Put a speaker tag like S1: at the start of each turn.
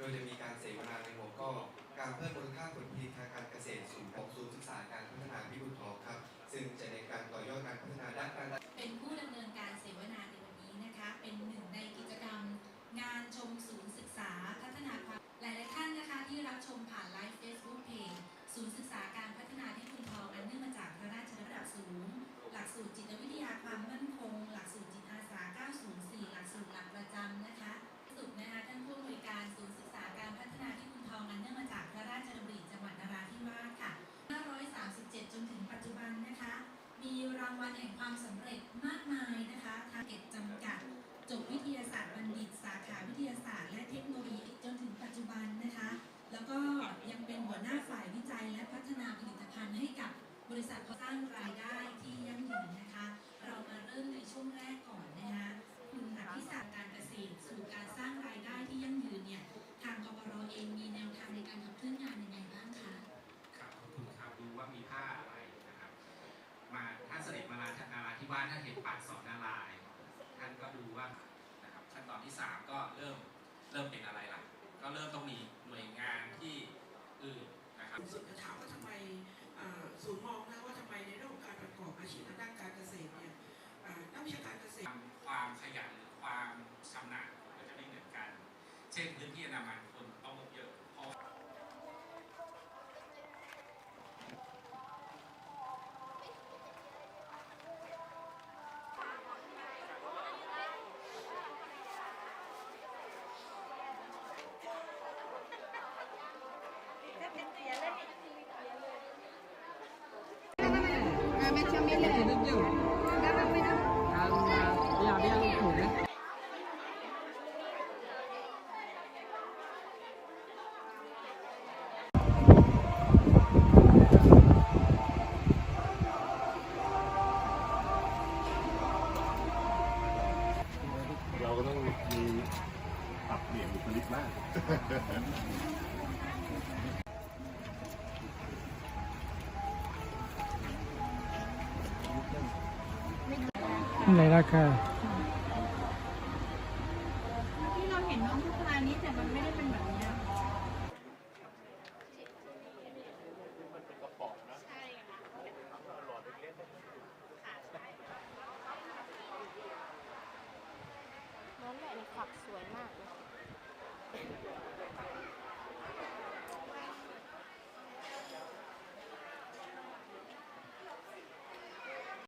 S1: โดยจะมีการเสวนาในหัวข้อการเพิ่มมูลค่าผลผลิตทางการเกษตรสู่าลน่า
S2: เห็นปากสอนน้ง
S3: ต้องมี
S4: ปรับเป
S5: ลี่ยนบุคลิกบ้าง
S6: ไนราคา
S7: ผักสวยมากเลย